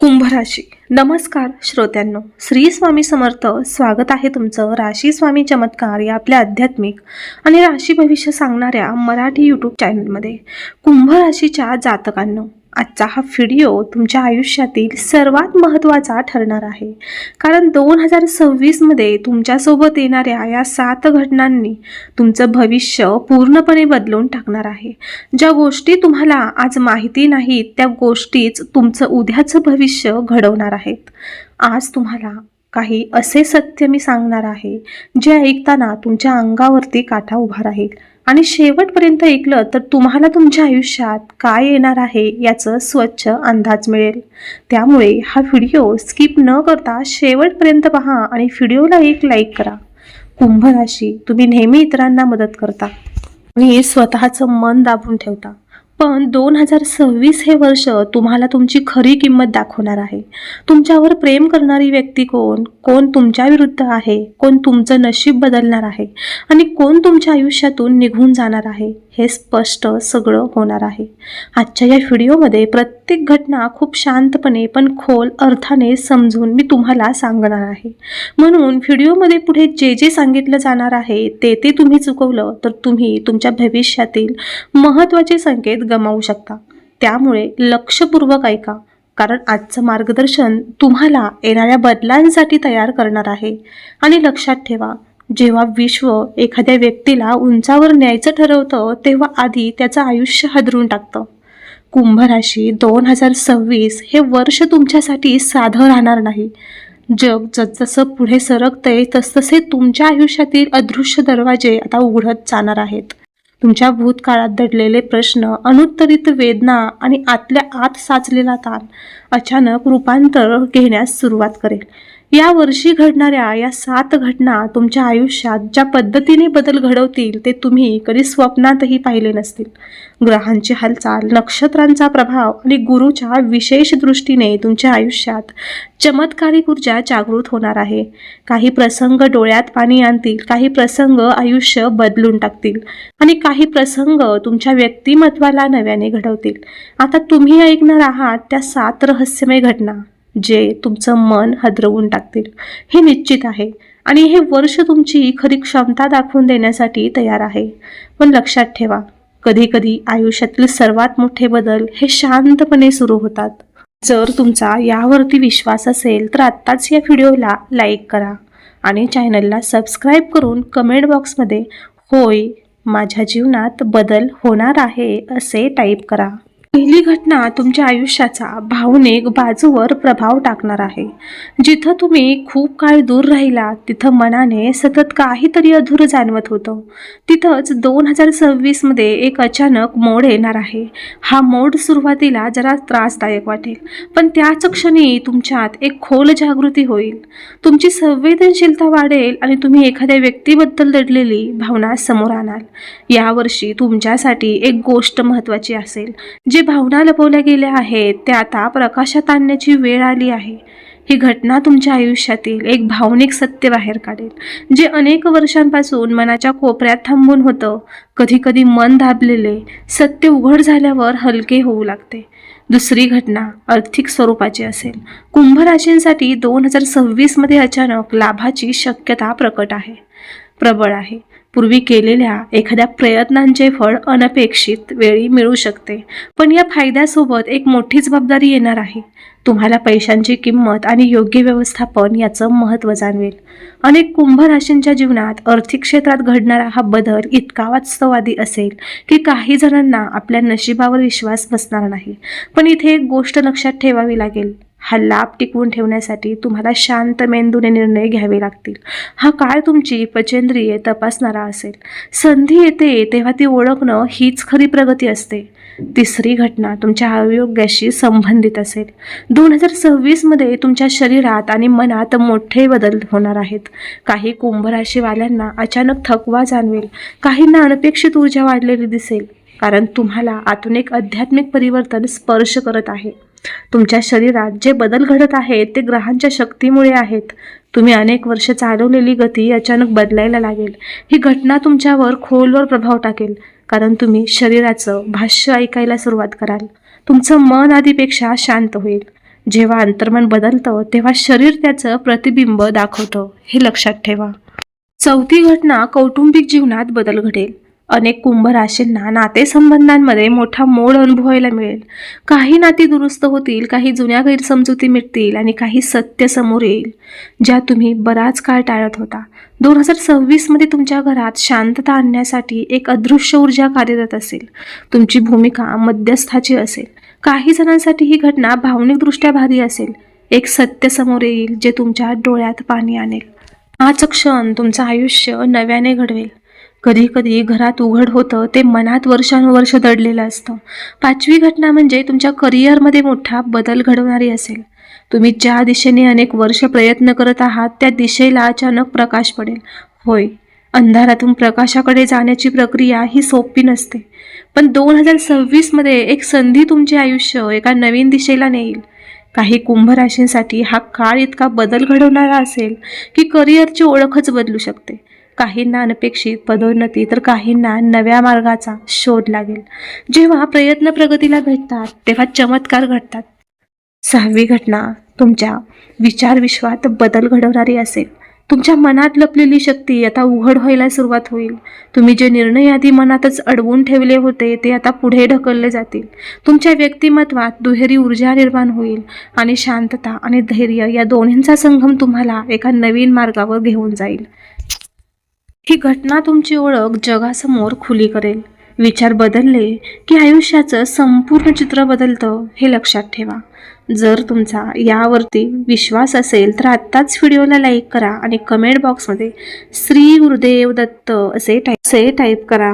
कुंभ राशी नमस्कार श्रोत्यांनो. श्री स्वामी समर्थ स्वागत आहे तुमचं राशी स्वामी चमत्कार या आपल्या आध्यात्मिक आणि राशी भविष्य सांगणाऱ्या मराठी यूट्यूब चॅनलमध्ये कुंभ राशीच्या जातकांनो आजचा हा व्हिडिओ तुमच्या आयुष्यातील सर्वात महत्त्वाचा ठरणार आहे. कारण दोन हजार सव्वीसमध्ये तुमच्यासोबत येणाऱ्या या सात घटनांनी तुमचं भविष्य पूर्णपणे बदलून टाकणार आहे. ज्या गोष्टी तुम्हाला आज माहिती नाहीत त्या गोष्टीच तुमचं उद्याचं भविष्य घडवणार आहेत. आज तुम्हाला काही असे सत्य मी सांगणार आहे जे ऐकताना तुमच्या अंगावरती काठा उभा राहील. आणि शेवटपर्यंत ऐकलं तर तुम्हाला तुमच्या आयुष्यात काय येणार आहे याचं स्वच्छ अंदाज मिळेल. त्यामुळे हा व्हिडिओ स्किप न करता शेवटपर्यंत पहा आणि व्हिडिओला एक लाईक करा. कुंभ राशी तुम्ही नेहमी इतरांना मदत करता आणि स्वतःचं मन दाबून ठेवता. पण दोन हजार सव्वीस हे वर्ष तुम्हाला तुमची खरी किंमत दाखवणार आहे. तुमच्यावर प्रेम करणारी व्यक्ती कोण? कोण तुमच्या विरुद्ध आहे? कोण तुमचं नशीब बदलणार आहे? आणि कोण तुमच्या आयुष्यातून निघून जाणार आहे? हे स्पष्ट सगळं होणार आहे. आजच्या या व्हिडिओमध्ये प्रत्येक घटना खूप शांतपणे पण खोल अर्थाने समजून मी तुम्हाला सांगणार आहे. म्हणून व्हिडिओमध्ये पुढे जे जे सांगितलं जाणार आहे ते ते तुम्ही चुकवलं तर तुम्ही तुमच्या भविष्यातील महत्त्वाचे संकेत गमावू शकता. त्यामुळे लक्षपूर्वक ऐका कारण आजचं मार्गदर्शन तुम्हाला येणाऱ्या बदलांसाठी तयार करणार आहे. आणि लक्षात ठेवा जेव्हा विश्व एखाद्या व्यक्तीला उंचावर न्यायचं ठरवतं तेव्हा आधी त्याचं आयुष्य हादरून टाकतं. कुंभ राशी दोन हजार सव्वीस हे वर्ष तुमच्यासाठी साधं राहणार नाही. जग जसजसं पुढे सरकतंय तसतसे तुमच्या आयुष्यातील अदृश्य दरवाजे आता उघडत जाणार आहेत. तुमच्या भूतकाळात दडलेले प्रश्न अनुत्तरित वेदना आणि आतल्या आत साचलेला ताण अचानक रूपांतर घेण्यास सुरुवात करेल. या वर्षी घडणाऱ्या या सात घटना तुमच्या आयुष्यात ज्या पद्धतीने बदल घडवतील ते तुम्ही कधी स्वप्नातही पाहिले नसतील. ग्रहांची हालचाल नक्षत्रांचा प्रभाव आणि गुरुच्या विशेष दृष्टीने तुमच्या आयुष्यात चमत्कारिक ऊर्जा जागृत होणार आहे. काही प्रसंग डोळ्यात पाणी आणतील काही प्रसंग आयुष्य बदलून टाकतील आणि काही प्रसंग तुमच्या व्यक्तिमत्वाला नव्याने घडवतील. आता तुम्ही ऐकणार आहात त्या सात रहस्यमय घटना. जे तुमचं मन हदरवून टाकतील. हे निश्चित आहे. आणि हे वर्ष तुमची खरी क्षमता दाखवून देण्यासाठी तयार आहे. पण लक्षात ठेवा कधीकधी आयुष्यातील सर्वात मोठे बदल हे शांतपणे सुरू होतात. जर तुमचा यावरती विश्वास असेल तर आत्ताच या व्हिडिओला लाईक करा आणि चॅनलला सबस्क्राईब करून कमेंट बॉक्समध्ये होय माझ्या जीवनात बदल होणार आहे असे टाईप करा. पहिली घटना तुमच्या आयुष्याचा भावनिक बाजूवर प्रभाव टाकणार आहे. जिथं तुम्ही खूप काळ दूर राहिला तिथं मनाने सतत काहीतरी अधूर जाणवत होतं. तिथंच दोन हजार सव्वीसमध्ये एक अचानक मोड येणार आहे. हा मोड सुरुवातीला जरा त्रासदायक वाटेल पण त्याच क्षणी तुमच्यात एक खोल जागृती होईल. तुमची संवेदनशीलता वाढेल आणि तुम्ही एखाद्या व्यक्तीबद्दल दडलेली भावना समोर आणाल. यावर्षी तुमच्यासाठी एक गोष्ट महत्त्वाची असेल जे भावना लपवल्या गेल्या आहेत त्या आता प्रकाशात आणण्याची वेळ आली आहे. ही घटना तुमच्या आयुष्यातील एक भावनिक सत्य बाहेर काढेल जे अनेक वर्षांपासून मनाच्या कोपऱ्यात थांबून होतं. कधीकधी मन दाबलेले सत्य उघड झाल्यावर हलके होऊ लागते. दुसरी घटना आर्थिक स्वरूपाची असेल. कुंभ राशींसाठी दोन हजार सव्वीसमध्ये अचानक लाभाची शक्यता प्रकट आहे. प्रबळ आहे. पूर्वी केलेल्या एखाद्या प्रयत्नांचे फळ अनपेक्षित वेळी मिळू शकते. पण या फायद्यासोबत एक मोठी जबाबदारी येणार आहे. तुम्हाला पैशांची किंमत आणि योग्य व्यवस्थापन याचं महत्त्व जाणवेल. अनेक कुंभ राशींच्या जीवनात आर्थिक क्षेत्रात घडणारा हा बदल इतका वास्तववादी असेल की काही जणांना आपल्या नशिबावर विश्वास बसणार नाही. पण इथे एक गोष्ट लक्षात ठेवावी लागेल. हा लाभ टिकवून ठेवण्यासाठी तुम्हाला शांत मेंदूने निर्णय घ्यावे लागतील. हा काळ तुमची पचेंद्रिये तपासणारा असेल. संधी येते तेव्हा ती ओळखणं हीच खरी प्रगती असते. तिसरी घटना तुमच्या आरोग्याशी संबंधित असेल. दोन हजार सव्वीसमध्ये तुमच्या शरीरात आणि मनात मोठे बदल होणार आहेत. काही कुंभराशीवाल्यांना अचानक थकवा जाणवेल. काहींना अनपेक्षित ऊर्जा वाढलेली दिसेल. कारण तुम्हाला आतून एक आध्यात्मिक परिवर्तन स्पर्श करत आहे. तुमच्या शरीरात जे बदल घडत आहेत ते ग्रहांच्या शक्तीमुळे आहेत. तुम्ही अनेक वर्ष चालवलेली गती अचानक बदलायला लागेल. ही घटना तुमच्यावर खोलवर प्रभाव टाकेल कारण तुम्ही शरीराचं भाष्य ऐकायला सुरुवात कराल. तुमचं मन आधीपेक्षा शांत होईल. जेव्हा अंतर्मन बदलतं तेव्हा शरीर त्याचं प्रतिबिंब दाखवतं. हे लक्षात ठेवा. चौथी घटना कौटुंबिक जीवनात बदल घडेल. अनेक कुंभराशींना नातेसंबंधांमध्ये मोठा मोड अनुभवायला मिळेल. काही नाती दुरुस्त होतील काही जुन्या गैरसमजुती मिटतील आणि काही सत्य समोर येईल ज्या तुम्ही बराच काळ टाळत होता. दोन हजार सव्वीसमध्ये तुमच्या घरात शांतता आणण्यासाठी एक अदृश्य ऊर्जा कार्यरत असेल. तुमची भूमिका मध्यस्थाची असेल. काही जणांसाठी ही घटना भावनिकदृष्ट्या भारी असेल. एक सत्य समोर येईल जे तुमच्या डोळ्यात पाणी आणेल. हाच क्षण तुमचं आयुष्य नव्याने घडवेल. कधी कधी घरात उघड होतं ते मनात वर्षानुवर्ष दडलेलं असतं. पाचवी घटना म्हणजे तुमच्या करिअरमध्ये मोठा बदल घडवणारी असेल. तुम्ही ज्या दिशेने अनेक वर्ष प्रयत्न करत आहात त्या दिशेला अचानक प्रकाश पडेल. होय अंधारातून प्रकाशाकडे जाण्याची प्रक्रिया ही सोपी नसते. पण दोन हजार सव्वीसमध्ये एक संधी तुमचे आयुष्य एका नवीन दिशेला नेईल. काही कुंभराशींसाठी हा काळ इतका बदल घडवणारा असेल की करिअरची ओळखच बदलू शकते. काहींना अनपेक्षित पदोन्नती तर काहींना नव्या मार्गाचा शोध लागेल. जेव्हा प्रयत्न प्रगतीला भेटतात तेव्हा चमत्कार घडतात. सहावी घटना तुमच्या विचारविश्वात बदल घडवणारी असेल. तुमच्या मनात लपलेली शक्ती आता उघड व्हायला सुरुवात होईल. तुम्ही जे निर्णय आधी मनातच अडवून ठेवले होते ते आता पुढे ढकलले जातील. तुमच्या व्यक्तिमत्वात दुहेरी ऊर्जा निर्माण होईल आणि शांतता आणि धैर्य या दोन्हींचा संगम तुम्हाला एका नवीन मार्गावर घेऊन जाईल. ही घटना तुमची ओळख जगासमोर खुली करेल. विचार बदलले की आयुष्याचं संपूर्ण चित्र बदलतं हे लक्षात ठेवा. जर तुमचा यावरती विश्वास असेल तर आत्ताच व्हिडिओला लाईक करा आणि कमेंट बॉक्समध्ये श्री गुरुदेव दत्त असे टाईप असे टाईप करा.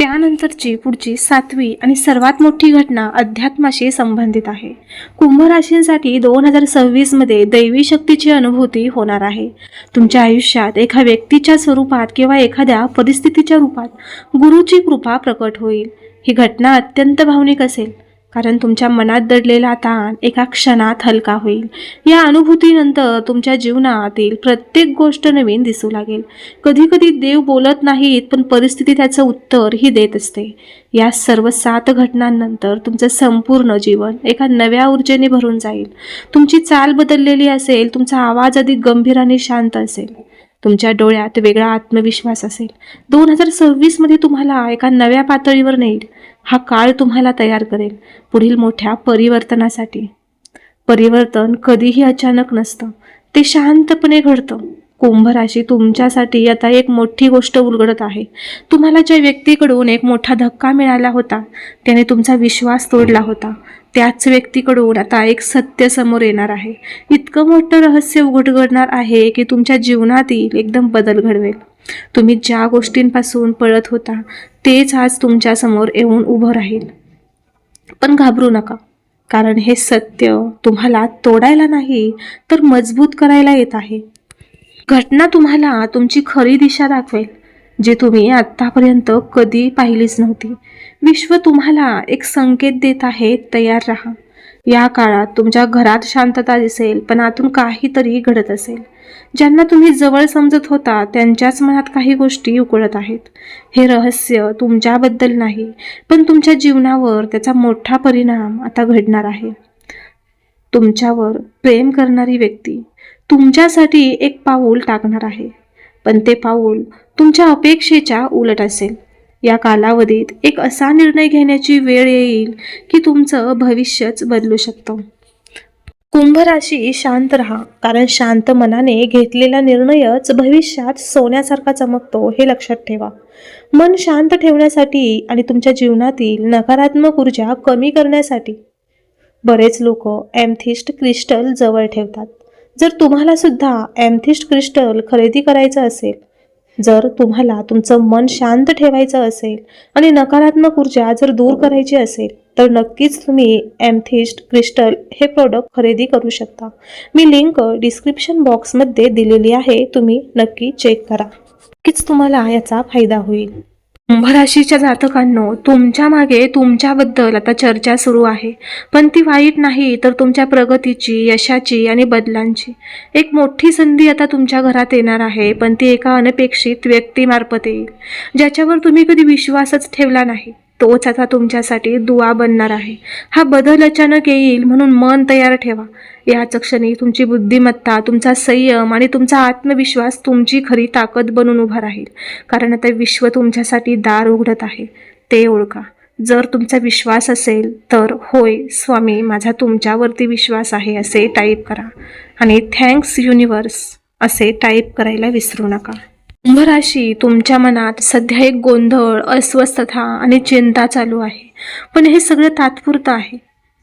त्यानंतरची पुढची सातवी आणि सर्वात मोठी घटना अध्यात्माशी संबंधित आहे. कुंभ राशींसाठी दोन हजार सव्वीसमध्ये दैवी शक्तीची अनुभूती होणार आहे. तुमच्या आयुष्यात एका व्यक्तीच्या स्वरूपात किंवा एखाद्या परिस्थितीच्या रूपात गुरुची कृपा प्रकट होईल. ही घटना अत्यंत भावनिक असेल. कारण तुमच्या मनात दडलेला ताण एका क्षणात हलका होईल. या अनुभूतीनंतर तुमच्या जीवनातील प्रत्येक गोष्ट नवीन दिसू लागेल. कधी कधी देव बोलत नाहीत पण परिस्थिती त्याचं उत्तर ही देत असते. या सर्व सात घटनांनंतर तुमचं संपूर्ण जीवन एका नव्या ऊर्जेने भरून जाईल. तुमची चाल बदललेली असेल तुमचा आवाज अधिक गंभीर आणि शांत असेल. तुमच्या डोळ्यात वेगळा आत्मविश्वास असेल. दोन हजार सव्वीसमध्ये तुम्हाला एका नव्या पातळीवर नेईल. हा काळ तुम्हाला तयार करेल पुढील मोठ्या परिवर्तनासाठी. परिवर्तन कधीही अचानक नसतं. ते शांतपणे घडतं. कुंभ राशी तुमच्यासाठी आता एक मोठी गोष्ट उलगडत आहे. तुम्हाला ज्या व्यक्तीकडून एक मोठा धक्का मिळाला होता त्याने तुमचा विश्वास तोडला होता. त्याच व्यक्तीकडून आता एक सत्य समोर येणार आहे. इतकं मोठं रहस्य उघडगडणार आहे की तुमच्या जीवनातील एकदम बदल घडवेल. तुम्ही ज्या गोष्टींपासून पळत होता तेच आज तुमच्यासमोर येऊन उभं राहील. पण घाबरू नका कारण हे सत्य तुम्हाला तोडायला नाही तर मजबूत करायला येत आहे. घटना तुम्हाला तुमची खरी दिशा दाखवेल जे तुम्ही आत्तापर्यंत कधी पाहिलीच नव्हती. विश्व तुम्हाला एक संकेत देत आहे तयार राहा. या काळात तुमच्या घरात शांतता दिसेल पण आतून काहीतरी घडत असेल. ज्यांना तुम्ही जवळ समजत होता त्यांच्याच मनात काही गोष्टी उकळत आहेत. हे रहस्य तुमच्याबद्दल नाही पण तुमच्या जीवनावर त्याचा मोठा परिणाम आता घडणार आहे. तुमच्यावर प्रेम करणारी व्यक्ती तुमच्यासाठी एक पाऊल टाकणार आहे पण ते पाऊल तुमच्या अपेक्षेच्या उलट असेल. या कालावधीत एक असा निर्णय घेण्याची वेळ येईल की तुमचं भविष्यच बदलू शकतं. कुंभ राशी शांत राहा कारण शांत मनाने घेतलेला निर्णयच भविष्यात सोन्यासारखा चमकतो हे लक्षात ठेवा. मन शांत ठेवण्यासाठी आणि तुमच्या जीवनातील नकारात्मक ऊर्जा कमी करण्यासाठी. बरेच लोक एमथिस्ट क्रिस्टल जवळ ठेवतात. जर तुम्हाला सुद्धा एमथिस्ट क्रिस्टल खरेदी करायचं असेल जर तुम्हाला तुमचं मन शांत ठेवायचं असेल आणि नकारात्मक ऊर्जा जर दूर करायची असेल तर नक्कीच तुम्ही एमथिस्ट क्रिस्टल हे प्रोडक्ट खरेदी करू शकता. मी लिंक डिस्क्रिप्शन बॉक्समध्ये दिलेली आहे तुम्ही नक्की चेक करा. नक्कीच तुम्हाला याचा फायदा होईल. कुंभ राशीच्या जातकांनो तुमच्या मागे तुमच्याबद्दल आता चर्चा सुरू आहे. पण ती वाईट नाही तर तुमच्या प्रगतीची यशाची आणि बदलांची. एक मोठी संधी आता तुमच्या घरात येणार आहे पण ती एका अनपेक्षित व्यक्तीमार्फत येईल. ज्याच्यावर तुम्ही कधी विश्वासच ठेवला नाही. तोच आता तुमच्यासाठी दुवा बनणार आहे. हा बदल अचानक येईल म्हणून मन तयार ठेवा. याच क्षणी तुमची बुद्धिमत्ता तुमचा संयम आणि तुमचा आत्मविश्वास तुमची खरी ताकद बनून उभा राहील. कारण आता विश्व तुमच्यासाठी दार उघडत आहे. ते ओळखा. जर तुमचा विश्वास असेल तर होय स्वामी माझा तुमच्यावरती विश्वास आहे असे टाईप करा. आणि थँक्स युनिवर्स असे टाईप करायला विसरू नका. कुंभराशी तुमच्या मनात सध्या एक गोंधळ अस्वस्थता आणि चिंता चालू आहे. पण हे सगळं तात्पुरतं आहे.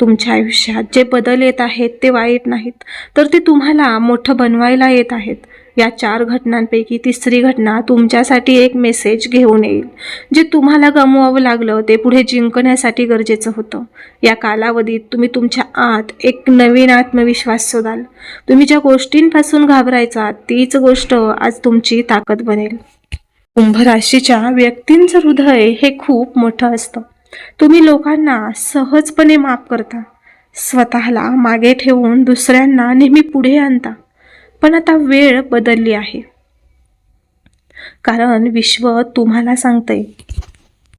तुमच्या आयुष्यात जे बदल येत आहेत ते वाईट नाहीत. तर ते तुम्हाला मोठं बनवायला येत आहेत. या चार घटनांपैकी तिसरी घटना तुमच्यासाठी एक मेसेज घेऊन येईल. जे तुम्हाला गमवावं लागलं ते पुढे जिंकण्यासाठी गरजेचं होतं. या कालावधीत तुम्ही तुमच्या आत एक नवीन आत्मविश्वास शोधाल. तुम्ही ज्या गोष्टींपासून घाबरायचा तीच गोष्ट आज तुमची ताकद बनेल. कुंभ राशीच्या व्यक्तींचं हृदय हे खूप मोठं असतं. तुम्ही लोकांना सहजपणे माफ करता. स्वतःला मागे ठेवून दुसऱ्यांना नेहमी पुढे आणता. पण आता वेळ बदलली आहे. कारण विश्व तुम्हाला सांगते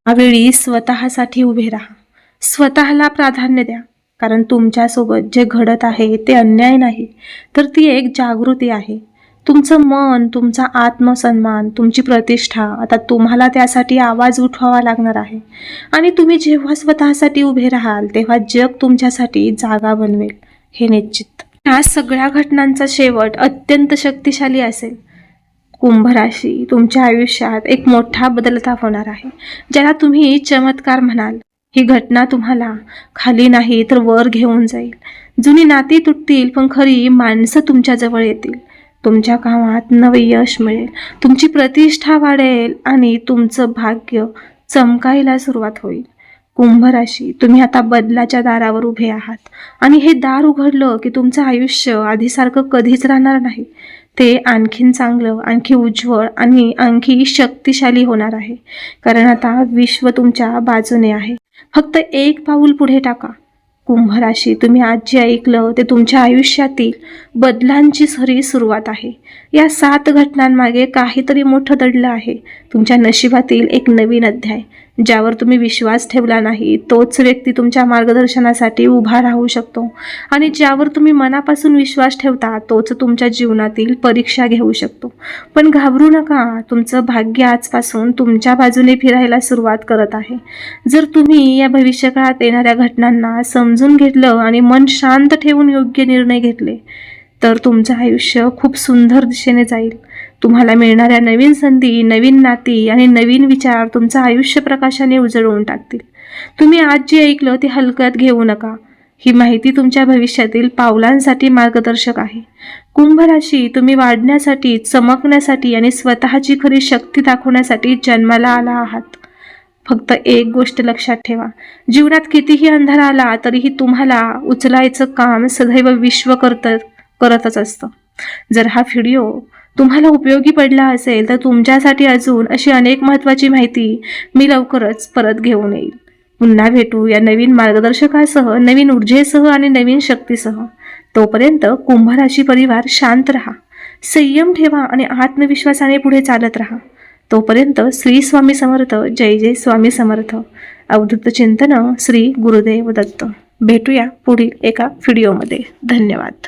यावेळी स्वतःसाठी उभे राहा. स्वतःला प्राधान्य द्या. कारण तुमच्यासोबत जे घडत आहे ते अन्याय नाही. तर ती एक जागृती आहे. तुमचं मन तुमचा आत्मसन्मान तुमची प्रतिष्ठा आता तुम्हाला त्यासाठी आवाज उठवावा लागणार आहे. आणि तुम्ही जेव्हा स्वतःसाठी उभे राहाल तेव्हा जग तुमच्यासाठी जागा बनवेल. हे निश्चित. या सगळ्या घटनांचा शेवट अत्यंत शक्तिशाली असेल. कुंभ राशी तुमच्या आयुष्यात एक मोठा बदलता होणार आहे. ज्याला तुम्ही चमत्कार म्हणाल. ही घटना तुम्हाला खाली नाही तर वर घेऊन जाईल. जुनी नाती तुटतील पण खरी माणसं तुमच्याजवळ येतील. तुमच्या कामात नवे यश मिळेल. तुमची प्रतिष्ठा वाढेल आणि तुमचं भाग्य चमकायला सुरुवात होईल. कुंभ राशी तुम्ही आता बदलाच्या दारावर उभे आहात. आणि हे दार उघडलं की तुमचं आयुष्य आधीसारखं कधीच राहणार नाही. ते आणखीन चांगलं आणखी उज्ज्वल आणि आणखी शक्तिशाली होणार आहे. कारण आता विश्व तुमच्या बाजूने आहे. फक्त एक पाऊल पुढे टाका. कुंभ राशी तुम्ही आज जे ऐकलं ते तुमच्या आयुष्यातील बदलांची खरी सुरुवात आहे. या सात घटनांमागे काहीतरी मोठं दडलं आहे. तुमच्या नशिबातील एक नवीन अध्याय. ज्यावर तुम्ही विश्वास ठेवला नाही तोच व्यक्ती तुमच्या मार्गदर्शनासाठी उभा राहू शकतो. आणि ज्यावर तुम्ही मनापासून विश्वास ठेवता तोच तुमच्या जीवनातील परीक्षा घेऊ शकतो. पण घाबरू नका तुमचं भाग्य आजपासून तुमच्या बाजूने फिरायला सुरुवात करत आहे. जर तुम्ही या भविष्यकाळात येणाऱ्या घटनांना समजून घेतलं आणि मन शांत ठेवून योग्य निर्णय घेतले तर तुमचं आयुष्य खूप सुंदर दिशेने जाईल. तुम्हाला मिळणाऱ्या नवीन संधी नवीन नाती आणि नवीन विचार तुमचं आयुष्य प्रकाशाने उजळवून टाकतील. तुम्ही आज जे ऐकलं ते हलक्यात घेऊ नका. ही माहिती तुमच्या भविष्यातील पावलांसाठी मार्गदर्शक आहे. कुंभ राशी तुम्ही वाढण्यासाठी चमकण्यासाठी आणि स्वतःची खरी शक्ती दाखवण्यासाठी जन्माला आला आहात. फक्त एक गोष्ट लक्षात ठेवा. जीवनात कितीही अंधार आला तरीही तुम्हाला उचलायचं काम सदैव विश्व करत करतच असतं. जर हा व्हिडिओ तुम्हाला उपयोगी पडला असेल तर तुमच्यासाठी अजून अशी अनेक महत्त्वाची माहिती मी लवकरच परत घेऊन येईल. पुन्हा भेटू या नवीन मार्गदर्शकासह नवीन ऊर्जेसह आणि नवीन शक्तीसह. तोपर्यंत कुंभराशी परिवार शांत राहा. संयम ठेवा आणि आत्मविश्वासाने पुढे चालत राहा. तोपर्यंत श्री स्वामी समर्थ जय जय स्वामी समर्थ. अवधूत चिंतन श्री गुरुदेव दत्त. भेटूया पुढील एका व्हिडिओमध्ये धन्यवाद.